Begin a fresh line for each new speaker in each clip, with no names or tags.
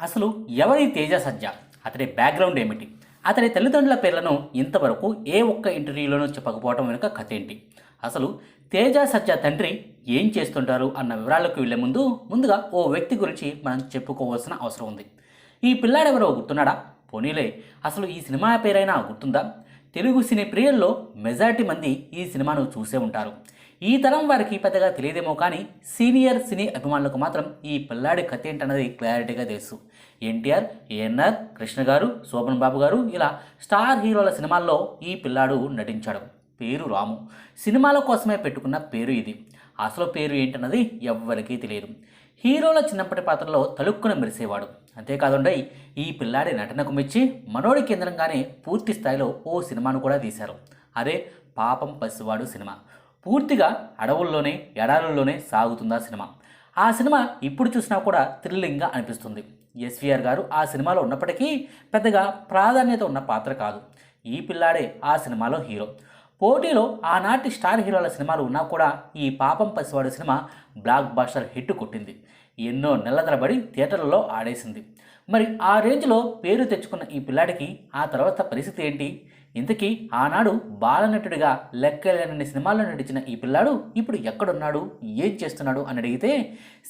అసలు ఎవరి తేజ సజ్జ? అతని బ్యాక్గ్రౌండ్ ఏమిటి? అతని తల్లిదండ్రుల పేర్లను ఇంతవరకు ఏ ఒక్క ఇంటర్వ్యూలోనూ చెప్పకపోవడం వెనుక కథ ఏంటి? అసలు తేజ సజ్జ తండ్రి ఏం చేస్తుంటారు అన్న వివరాలకు వెళ్ళే ముందు ముందుగా ఓ వ్యక్తి గురించి మనం చెప్పుకోవాల్సిన అవసరం ఉంది. ఈ పిల్లాడెవరో గుర్తున్నాడా? పోనీలే. అసలు ఈ సినిమా పేరైనా గుర్తుందా? తెలుగు సినీ ప్రియుల్లో మెజారిటీ మంది ఈ సినిమాను చూసే ఉంటారు. ఈ తరం వారికి పెద్దగా తెలియదేమో కానీ సీనియర్ సినీ అభిమానులకు మాత్రం ఈ పిల్లాడి కథ ఏంటన్నది క్లారిటీగా తెలుసు. ఎన్టీఆర్ ఏఎన్ఆర్ కృష్ణ గారు శోభన్ బాబు గారు ఇలా స్టార్ హీరోల సినిమాల్లో ఈ పిల్లాడు నటించాడు. పేరు రాము. సినిమాల కోసమే పెట్టుకున్న పేరు ఇది. అసలు పేరు ఏంటన్నది ఎవ్వరికీ తెలియదు. హీరోల చిన్నప్పటి పాత్రలో తలుక్కున మెరిసేవాడు. అంతేకాదండి ఈ పిల్లాడి నటనకు మెచ్చి మనోడి కేంద్రంగానే పూర్తి స్థాయిలో ఓ సినిమాను కూడా తీశారు. అదే పాపం పసివాడు సినిమా. పూర్తిగా అడవుల్లోనే ఎడారుల్లోనే సాగుతుందా సినిమా? ఆ సినిమా ఇప్పుడు చూసినా కూడా థ్రిల్లింగ్గా అనిపిస్తుంది. ఎస్విఆర్ గారు ఆ సినిమాలో ఉన్నప్పటికీ పెద్దగా ప్రాధాన్యత ఉన్న పాత్ర కాదు. ఈ పిల్లాడే ఆ సినిమాలో హీరో. పోటీలో ఆనాటి స్టార్ హీరోల సినిమాలు ఉన్నా కూడా ఈ పాపం పసివాడు సినిమా బ్లాక్ బాస్టర్ హిట్ కొట్టింది. ఎన్నో నెలల తరబడి థియేటర్లలో ఆడేసింది. మరి ఆ రేంజ్లో పేరు తెచ్చుకున్న ఈ పిల్లాడికి ఆ తర్వాత పరిస్థితి ఏంటి? ఇంతకీ ఆనాడు బాలనటుడిగా లెక్కలేనన్ని సినిమాల్లో నటించిన ఈ పిల్లాడు ఇప్పుడు ఎక్కడున్నాడు? ఏం చేస్తున్నాడు? అని అడిగితే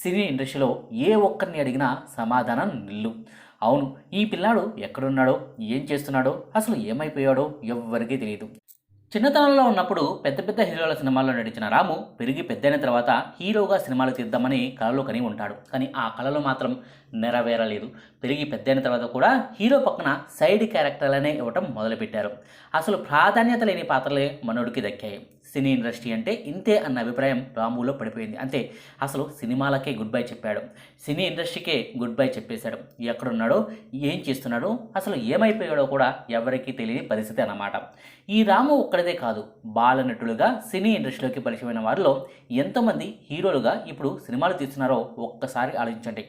సినీ ఇండస్ట్రీలో ఏ ఒక్కరిని అడిగినా సమాధానం నిల్లు. అవును ఈ పిల్లాడు ఎక్కడున్నాడో? ఏం చేస్తున్నాడో? అసలు ఏమైపోయాడో ఎవ్వరికీ తెలియదు చిన్నతనంలో ఉన్నప్పుడు పెద్ద పెద్ద హీరోల సినిమాల్లో నటించిన రాము పెరిగి పెద్దైన తర్వాత హీరోగా సినిమాలు తీద్దామని కలలో కని ఉంటాడు. కానీ ఆ కళలో మాత్రం నెరవేరలేదు. పెరిగి పెద్దయిన తర్వాత కూడా హీరో పక్కన సైడ్ క్యారెక్టర్లనే ఇవ్వటం మొదలుపెట్టారు. అసలు ప్రాధాన్యత లేని పాత్రలే మనోడికి దక్కాయి. సినీ ఇండస్ట్రీ అంటే ఇంతే అన్న అభిప్రాయం రాములో పడిపోయింది. అంతే అసలు సినిమాలకే గుడ్ బై చెప్పాడు. సినీ ఇండస్ట్రీకే గుడ్ బై చెప్పేశాడు. ఎక్కడున్నాడో ఏం చేస్తున్నాడో అసలు ఏమైపోయాడో కూడా ఎవరికీ తెలియని పరిస్థితి అన్నమాట. ఈ రాము ఒక్కడిదే కాదు బాలనటులుగా సినీ ఇండస్ట్రీలోకి పరిచయమైన వారిలో ఎంతమంది హీరోలుగా ఇప్పుడు సినిమాలు తీస్తున్నారో ఒక్కసారి ఆలోచించండి.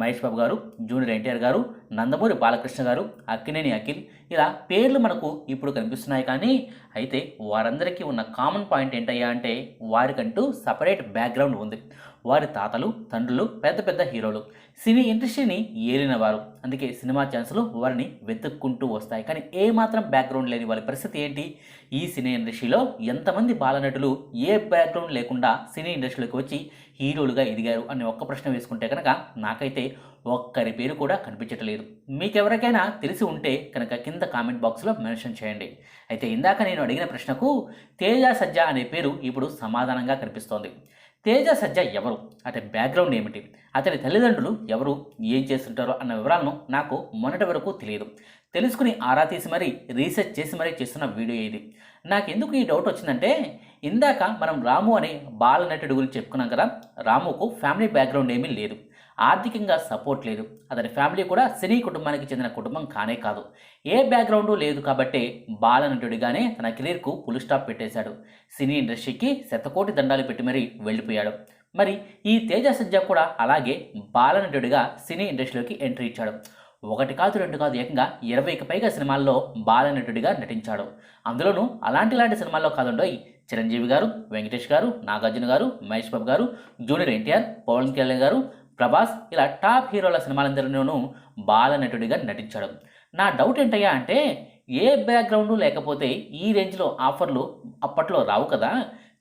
మహేష్ బాబు గారు జూనియర్ ఎన్టీఆర్ గారు నందమూరి బాలకృష్ణ గారు అక్కినేని అఖిల్ ఇలా పేర్లు మనకు ఇప్పుడు కనిపిస్తున్నాయి కానీ అయితే వారందరికీ ఉన్న కామన్ పాయింట్ ఏంటయ్యా అంటే వారికంటూ సపరేట్ బ్యాక్గ్రౌండ్ ఉంది. వారి తాతలు తండ్రులు పెద్ద పెద్ద హీరోలు. సినీ ఇండస్ట్రీని ఏలినవారు. అందుకే సినిమా ఛాన్సులు వారిని వెతుక్కుంటూ వస్తాయి. కానీ ఏ మాత్రం బ్యాక్గ్రౌండ్ లేని వారి పరిస్థితి ఏంటి? ఈ సినీ ఇండస్ట్రీలో ఎంతమంది బాలనటులు ఏ బ్యాక్గ్రౌండ్ లేకుండా సినీ ఇండస్ట్రీలోకి వచ్చి హీరోలుగా ఎదిగారు అని ఒక్క ప్రశ్న వేసుకుంటే కనుక నాకైతే ఒక్కరి పేరు కూడా కనిపించట్లేదు మీకెవరికైనా తెలిసి ఉంటే కనుక కింద కామెంట్ బాక్స్లో మెన్షన్ చేయండి. అయితే ఇందాక నేను అడిగిన ప్రశ్నకు తేజ సజ్జ అనే పేరు ఇప్పుడు సమాధానంగా కనిపిస్తోంది. తేజ సజ్జ ఎవరు? అతని బ్యాక్గ్రౌండ్ ఏమిటి? అతని తల్లిదండ్రులు ఎవరు? ఏం చేస్తుంటారో అన్న వివరాలను నాకు మొన్నటి వరకు తెలియదు. తెలుసుకుని ఆరా తీసి మరీ రీసెర్చ్ చేసి మరీ చేస్తున్న వీడియో ఇది. నాకెందుకు ఈ డౌట్ వచ్చిందంటే ఇందాక మనం రాము అనే బాలనటుడి గురించి చెప్పుకున్నాం కదా రాముకు ఫ్యామిలీ బ్యాక్గ్రౌండ్ ఏమీ లేదు. ఆర్థికంగా సపోర్ట్ లేదు. అతని ఫ్యామిలీ కూడా సినీ కుటుంబానికి చెందిన కుటుంబం కానే కాదు. ఏ బ్యాక్గ్రౌండు లేదు కాబట్టే బాలనటుడిగానే తన కెరీర్కు పులు స్టాప్ పెట్టేశాడు. సినీ ఇండస్ట్రీకి శతకోటి దండాలు పెట్టి మరీ వెళ్ళిపోయాడు. మరి ఈ తేజ సజ్జ కూడా అలాగే బాలనటుడిగా సినీ ఇండస్ట్రీలోకి ఎంట్రీ ఇచ్చాడు. ఒకటి కాదు రెండు కాదు ఏకంగా ఇరవైకి పైగా సినిమాల్లో బాలనటుడిగా నటించాడు. అందులోనూ అలాంటి లాంటి సినిమాల్లో కాదుండోయి. చిరంజీవి గారు వెంకటేష్ గారు నాగార్జున గారు మహేష్ బాబు గారు జూనియర్ ఎన్టీఆర్ పవన్ కళ్యాణ్ గారు ప్రభాస్ ఇలా టాప్ హీరోల సినిమాలందరిలోనూ బాలనటుడిగా నటించాడు. నా డౌట్ ఏంటయ్యా అంటే ఏ బ్యాక్గ్రౌండ్ లేకపోతే ఈ రేంజ్లో ఆఫర్లు అప్పట్లో రావు కదా?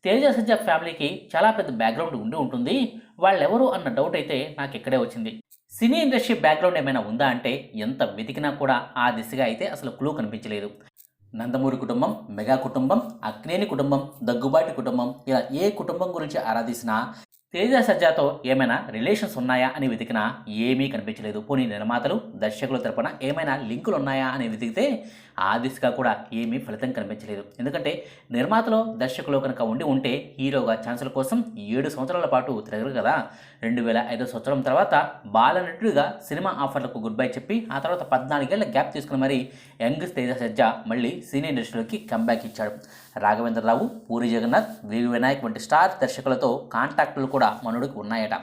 తేజ సజ్జ ఫ్యామిలీకి చాలా పెద్ద బ్యాక్గ్రౌండ్ ఉండి ఉంటుంది. వాళ్ళెవరు అన్న డౌట్ అయితే నాకు ఇక్కడే వచ్చింది. సినీ ఇండస్ట్రీ బ్యాక్గ్రౌండ్ ఏమైనా ఉందా అంటే ఎంత వెతికినా కూడా ఆ దిశగా అయితే అసలు క్లూ కనిపించలేదు. నందమూరి కుటుంబం మెగా కుటుంబం అక్నేని కుటుంబం దగ్గుబాటి కుటుంబం ఇలా ఏ కుటుంబం గురించి ఆరాధిసినా తేజ సజ్జాతో ఏమైనా రిలేషన్స్ ఉన్నాయా అని వెతికినా ఏమీ కనిపించలేదు. పోనీ నిర్మాతలు దర్శకుల తరపున ఏమైనా లింకులు ఉన్నాయా అని వెతికితే ఆ దిశగా కూడా ఏమీ ఫలితం కనిపించలేదు. ఎందుకంటే నిర్మాతలో దర్శకులు కనుక ఉండి ఉంటే హీరోగా ఛాన్సుల కోసం ఏడు సంవత్సరాల పాటు తిరగరు కదా. రెండు వేల ఐదో సంవత్సరం తర్వాత బాలనటుడిగా సినిమా ఆఫర్లకు గుడ్ బై చెప్పి ఆ తర్వాత పద్నాలుగేళ్ళ గ్యాప్ తీసుకుని మరి యంగ్ తేజ సజ్జా మళ్ళీ సినీ ఇండస్ట్రీలోకి కంబ్యాక్ ఇచ్చాడు. రాఘవేంద్రరావు పూరి జగన్నాథ్ వివి వినాయక్ వంటి స్టార్ దర్శకులతో కాంటాక్టులు కూడా మనుడికి ఉన్నాయట.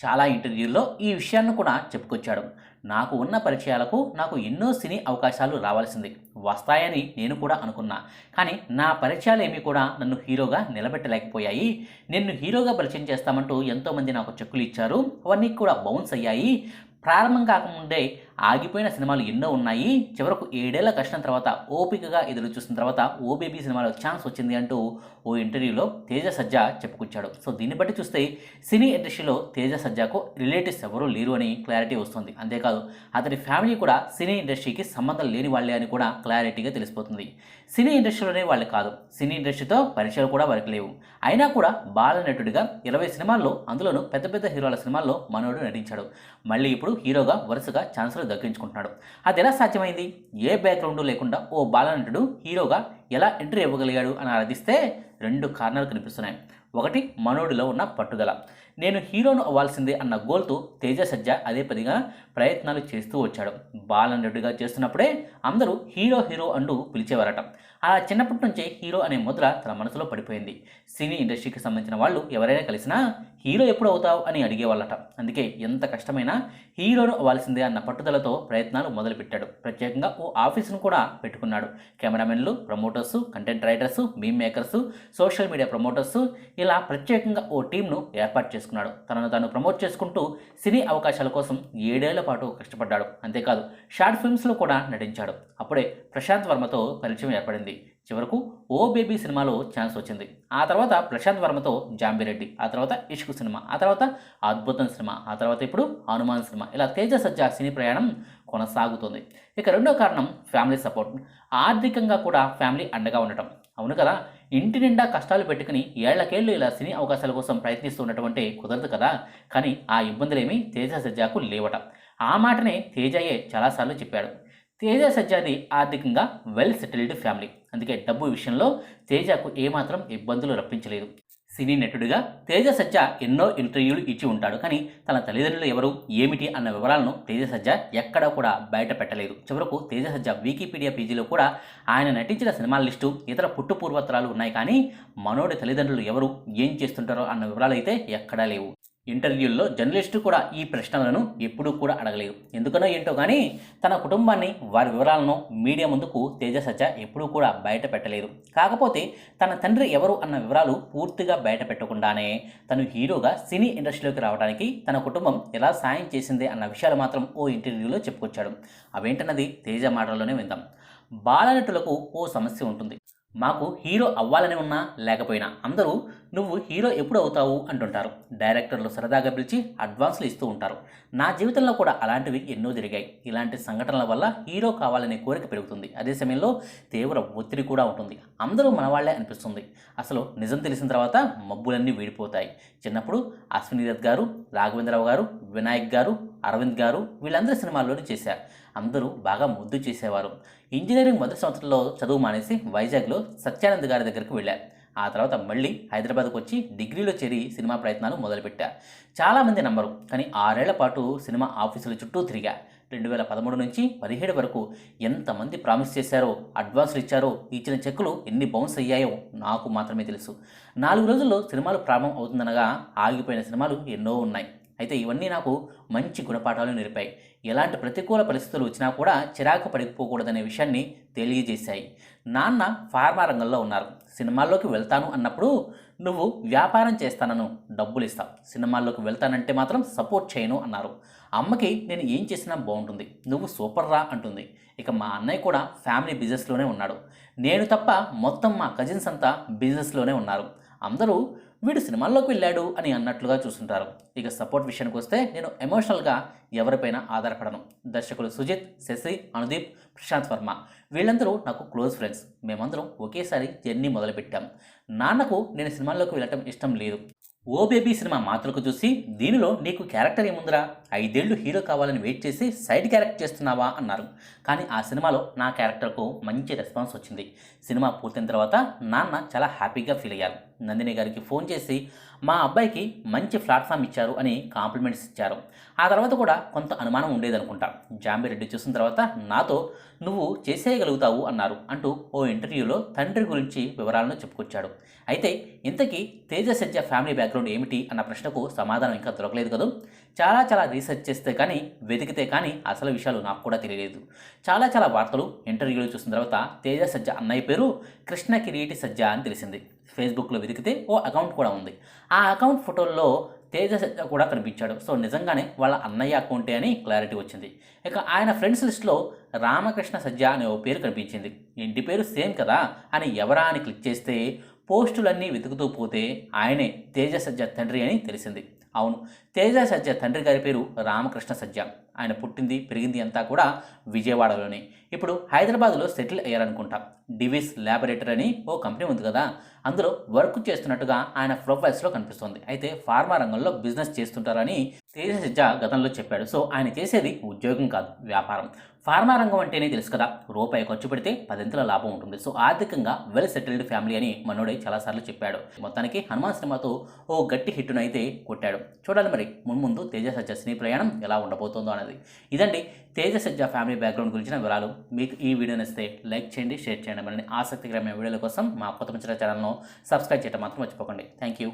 చాలా ఇంటర్వ్యూల్లో ఈ విషయాన్ని కూడా చెప్పుకొచ్చాడు. నాకు ఉన్న పరిచయాలకు నాకు ఎన్నో సినీ అవకాశాలు రావాల్సింది. వస్తాయని నేను కూడా అనుకున్నా. కానీ నా పరిచయాలు ఏమీ కూడా నన్ను హీరోగా నిలబెట్టలేకపోయాయి. నిన్ను హీరోగా పరిచయం చేస్తామంటూ ఎంతోమంది నాకు చెక్కులు ఇచ్చారు. అవన్నీ కూడా బౌన్స్ అయ్యాయి. ప్రారంభం కాకముందే ఆగిపోయిన సినిమాలు ఎన్నో ఉన్నాయి. చివరకు ఏడేళ్ళ కష్టం తర్వాత ఓపికగా ఎదురు చూసిన తర్వాత ఓ బేబీ సినిమాలో ఛాన్స్ వచ్చింది అంటూ ఓ ఇంటర్వ్యూలో తేజ సజ్జా చెప్పుకొచ్చాడు. సో దీన్ని బట్టి చూస్తే సినీ ఇండస్ట్రీలో తేజ సజ్జాకు రిలేటివ్స్ ఎవరూ లేరు అని క్లారిటీ వస్తుంది. అంతేకాదు అతని ఫ్యామిలీ కూడా సినీ ఇండస్ట్రీకి సంబంధం లేని వాళ్ళే అని కూడా క్లారిటీగా తెలిసిపోతుంది. సినీ ఇండస్ట్రీలోనే వాళ్ళు కాదు. సినీ ఇండస్ట్రీతో పరిచయాలు కూడా వారికి లేవు. అయినా కూడా బాల నటుడిగా ఇరవై సినిమాల్లో అందులోనూ పెద్ద పెద్ద హీరోల సినిమాల్లో మనోడు నటించాడు. మళ్ళీ ఇప్పుడు హీరోగా వరుసగా ఛాన్సులు దక్కించుకుంటున్నాడు. అది ఎలా సాధ్యమైంది? ఏ బ్యాక్గ్రౌండ్ లేకుండా ఓ బాలనటుడు హీరోగా ఎలా ఎంట్రీ ఇవ్వగలిగాడు అని ఆరాధిస్తే రెండు కారణాలు కనిపిస్తున్నాయి. ఒకటి మనోడిలో ఉన్న పట్టుదల. నేను హీరోను అవ్వాల్సిందే అన్న గోల్తో తేజ సజ్జ అదే పదిగా ప్రయత్నాలు చేస్తూ వచ్చాడు. బాలనటుడిగా చేస్తున్నప్పుడే అందరూ హీరో హీరో అంటూ పిలిచేవారట. అలా చిన్నప్పటి నుంచే హీరో అనే ముద్ర తన మనసులో పడిపోయింది. సినీ ఇండస్ట్రీకి సంబంధించిన వాళ్ళు ఎవరైనా కలిసినా హీరో ఎప్పుడు అవుతావు అని అడిగేవాళ్ళట. అందుకే ఎంత కష్టమైనా హీరోను అవ్వాల్సిందే అన్న పట్టుదలతో ప్రయత్నాలు మొదలుపెట్టాడు. ప్రత్యేకంగా ఓ ఆఫీసును కూడా పెట్టుకున్నాడు. కెమెరామెన్లు promoters content writers meme makers social media promoters ఇలా ప్రత్యేకంగా ఓ టీంను ఏర్పాటు చేసుకున్నాడు. తనను తాను ప్రమోట్ చేసుకుంటూ సినీ అవకాశాల కోసం ఏడేళ్ళ పాటు కష్టపడ్డాడు. అంతేకాదు షార్ట్ ఫిల్మ్స్లో కూడా నటించాడు. అప్పుడే ప్రశాంత్ వర్మతో పరిచయం ఏర్పడింది. చివరకు ఓ బేబీ సినిమాలో ఛాన్స్ వచ్చింది. ఆ తర్వాత ప్రశాంత్ వర్మతో జాంబిరెడ్డి ఆ తర్వాత ఇష్కు సినిమా ఆ తర్వాత అద్భుతం సినిమా ఆ తర్వాత ఇప్పుడు హనుమాన్ సినిమా. ఇలా తేజ సజ్జ సినీ ప్రయాణం కొనసాగుతుంది. ఇక రెండో కారణం ఫ్యామిలీ సపోర్ట్. ఆర్థికంగా కూడా ఫ్యామిలీ అండగా ఉండటం. అవును కదా? ఇంటి నిండా కష్టాలు పెట్టుకుని ఏళ్ళకేళ్ళు ఇలా సినీ అవకాశాల కోసం ప్రయత్నిస్తూ ఉండటం కుదరదు కదా? కానీ ఆ ఇబ్బందులేమీ తేజ సజ్జాకు లేవట. ఆ మాటనే తేజయ్యే చాలాసార్లు చెప్పాడు. తేజ సజ్జాది ఆర్థికంగా వెల్ సెటిల్డ్ ఫ్యామిలీ. అందుకే డబ్బు విషయంలో తేజకు ఏమాత్రం ఇబ్బందులు రప్పించలేదు. సినీ నటుడిగా తేజ సజ్జ ఎన్నో ఇంటర్వ్యూలు ఇచ్చి ఉంటాడు. కానీ తన తల్లిదండ్రులు ఎవరు ఏమిటి అన్న వివరాలను తేజ సజ్జ ఎక్కడా కూడా బయట పెట్టలేదు. చివరకు తేజ సజ్జ వికీపీడియా పేజీలో కూడా ఆయన నటించిన సినిమాల లిస్టు ఇతర పుట్టు పూర్వత్రాలు ఉన్నాయి. కానీ మనోడి తల్లిదండ్రులు ఎవరు ఏం చేస్తుంటారో అన్న వివరాలు అయితే ఎక్కడా లేవు. ఇంటర్వ్యూల్లో జర్నలిస్టు కూడా ఈ ప్రశ్నలను ఎప్పుడూ కూడా అడగలేదు. ఎందుకనో ఏంటో కానీ తన కుటుంబాన్ని వారి వివరాలను మీడియా ముందుకు తేజ సజ్జ ఎప్పుడూ కూడా బయట పెట్టలేదు. కాకపోతే తన తండ్రి ఎవరు అన్న వివరాలు పూర్తిగా బయట పెట్టకుండానే తను హీరోగా సినీ ఇండస్ట్రీలోకి రావడానికి తన కుటుంబం ఎలా సాయం చేసింది అన్న విషయాలు మాత్రం ఓ ఇంటర్వ్యూలో చెప్పుకొచ్చాడు. అవేంటన్నది తేజ మాటల్లోనే విందాం. బాలనటులకు ఓ సమస్య ఉంటుంది. మాకు హీరో అవ్వాలని ఉన్నా లేకపోయినా అందరూ నువ్వు హీరో ఎప్పుడు అవుతావు అంటుంటారు. డైరెక్టర్లు సరదాగా పిలిచి అడ్వాన్స్లు ఇస్తూ ఉంటారు. నా జీవితంలో కూడా అలాంటివి ఎన్నో జరిగాయి. ఇలాంటి సంఘటనల వల్ల హీరో కావాలనే కోరిక పెరుగుతుంది. అదే సమయంలో తీవ్ర ఒత్తిడి కూడా ఉంటుంది. అందరూ మనవాళ్ళే అనిపిస్తుంది. అసలు నిజం తెలిసిన తర్వాత మబ్బులన్నీ వీడిపోతాయి. చిన్నప్పుడు అశ్వినీరథ్ గారు రాఘవేంద్రరావు గారు వినాయక్ గారు అరవింద్ గారు వీళ్ళందరి సినిమాల్లోనే చేశారు. అందరూ బాగా ముద్దు చేసేవారు. ఇంజనీరింగ్ మొదటి సంవత్సరంలో చదువు మానేసి వైజాగ్లో సత్యానంద్ గారి దగ్గరికి వెళ్ళారు ఆ తర్వాత మళ్ళీ హైదరాబాద్కు వచ్చి డిగ్రీలో చేరి సినిమా ప్రయత్నాలు మొదలుపెట్టా. చాలామంది నమ్మరు కానీ ఆరేళ్ళ పాటు సినిమా ఆఫీసుల చుట్టూ తిరిగా. రెండు వేల పదమూడు నుంచి పదిహేడు వరకు ఎంతమంది ప్రామిస్ చేశారో అడ్వాన్సులు ఇచ్చారో ఇచ్చిన చెక్కులు ఎన్ని బౌన్స్ అయ్యాయో నాకు మాత్రమే తెలుసు. నాలుగు రోజుల్లో సినిమాలు ప్రారంభం అవుతుందనగా ఆగిపోయిన సినిమాలు ఎన్నో ఉన్నాయి. అయితే ఇవన్నీ నాకు మంచి గుణపాఠాలు నేర్పాయి. ఎలాంటి ప్రతికూల పరిస్థితులు వచ్చినా కూడా చిరాకు పడిపోకూడదనే విషయాన్ని తెలియజేశాయి. నాన్న ఫార్మా రంగంలో ఉన్నారు. సినిమాల్లోకి వెళ్తాను అన్నప్పుడు నువ్వు వ్యాపారం చేస్తానను డబ్బులు ఇస్తావు సినిమాల్లోకి వెళ్తానంటే మాత్రం సపోర్ట్ చేయను అన్నారు. అమ్మకి నేను ఏం చేసినా బాగుంటుంది. నువ్వు సూపర్ రా అంటుంది. ఇక మా అన్నయ్య కూడా ఫ్యామిలీ బిజినెస్లోనే ఉన్నాడు. నేను తప్ప మొత్తం మా కజిన్స్ అంతా బిజినెస్లోనే ఉన్నారు. అందరూ వీడు సినిమాల్లోకి వెళ్ళాడు అని అన్నట్లుగా చూస్తుంటారు. ఇక సపోర్ట్ విషయానికి వస్తే నేను ఎమోషనల్గా ఎవరిపైన ఆధారపడను. దర్శకులు సుజిత్ శశి అనుదీప్ ప్రశాంత్ వర్మ. వీళ్ళందరూ నాకు క్లోజ్ ఫ్రెండ్స్. మేమందరం ఒకేసారి జర్నీ మొదలుపెట్టాం. నాన్నకు నేను సినిమాల్లోకి వెళ్ళటం ఇష్టం లేదు. ఓ బేబీ సినిమా మాత్రకు చూసి దీనిలో నీకు క్యారెక్టర్ ఏముందిరా? ఐదేళ్ళు హీరో కావాలని వెయిట్ చేసి సైడ్ క్యారెక్టర్ చేస్తున్నావా అన్నారు. కానీ ఆ సినిమాలో నా క్యారెక్టర్కు మంచి రెస్పాన్స్ వచ్చింది. సినిమా పూర్తయిన తర్వాత నాన్న చాలా హ్యాపీగా ఫీల్ అయ్యారు. నందిని గారికి ఫోన్ చేసి మా అబ్బాయికి మంచి ప్లాట్ఫామ్ ఇచ్చారు అని కాంప్లిమెంట్స్ ఇచ్చారు. ఆ తర్వాత కూడా కొంత అనుమానం ఉండేదనుకుంటా. జాంబిరెడ్డి చూసిన తర్వాత నాతో నువ్వు చేసేయగలుగుతావు అన్నారు అంటూ ఓ ఇంటర్వ్యూలో తండ్రి గురించి వివరాలను చెప్పుకొచ్చాడు. అయితే ఇంతకీ తేజ సజ్జ ఫ్యామిలీ బ్యాక్గ్రౌండ్ ఏమిటి అన్న ప్రశ్నకు సమాధానం ఇంకా దొరకలేదు కదా? చాలా చాలా రీసెర్చ్ చేస్తే కానీ వెతికితే కానీ అసలు విషయాలు నాకు కూడా తెలియలేదు. చాలా చాలా వార్తలు ఇంటర్వ్యూలు చూసిన తర్వాత తేజ సజ్జ అన్నయ్య పేరు కృష్ణ కిరీటి సజ్జ అని తెలిసింది. ఫేస్బుక్లో వెతికితే ఓ అకౌంట్ కూడా ఉంది. ఆ అకౌంట్ ఫోటోల్లో తేజ సజ్జ కూడా కనిపించాడు. సో నిజంగానే వాళ్ళ అన్నయ్య అకౌంటే అని క్లారిటీ వచ్చింది. ఇక ఆయన ఫ్రెండ్స్ లిస్ట్లో రామకృష్ణ సజ్జ అనే ఓ పేరు కనిపించింది. ఇంటి పేరు సేమ్ కదా అని ఎవరా అని క్లిక్ చేస్తే పోస్టులన్నీ వెతుకుతూ పోతే ఆయనే తేజ సజ్జ తండ్రి అని తెలిసింది. అవును. తేజ సజ్జ తండ్రి గారి పేరు రామకృష్ణ సజ్జ. ఆయన పుట్టింది పెరిగింది అంతా కూడా విజయవాడలోనే. ఇప్పుడు హైదరాబాద్లో సెటిల్ అయ్యారనుకుంటా. డివిస్ ల్యాబొరేటరీ అని ఓ కంపెనీ ఉంది కదా. అందులో వర్క్ చేస్తున్నట్టుగా ఆయన ప్రొఫైల్స్లో కనిపిస్తుంది. అయితే ఫార్మా రంగంలో బిజినెస్ చేస్తుంటారని తేజ సజ్జ గతంలో చెప్పాడు. సో ఆయన చేసేది ఉద్యోగం కాదు వ్యాపారం. ఫార్మా రంగం అంటేనే తెలుసు కదా. రూపాయి ఖర్చు పెడితే పదింతల లాభం ఉంటుంది. సో ఆర్థికంగా వెల్ సెటిల్డ్ ఫ్యామిలీ అని మనోడే చాలాసార్లు చెప్పాడు. మొత్తానికి హనుమాన్ సినిమాతో ఓ గట్టి హిట్ను అయితే కొట్టాడు. చూడాలి మరి మున్ముందు తేజ సజ్జ సినీ ప్రయాణం ఎలా ఉండబోతుందో అనేది ఇదండి తేజ సజ్జ ఫ్యామిలీ బ్యాక్గ్రౌండ్ గురించిన వివరాలు. మీకు ఈ వీడియో నచ్చితే లైక్ చేయండి షేర్ చేయండి. మరిన్ని ఆసక్తికరమైన వీడియోల కోసం మా కొత్త మంచి ఛానల్ను సబ్స్క్రైబ్ చేయడం మాత్రం మర్చిపోకండి. Thank you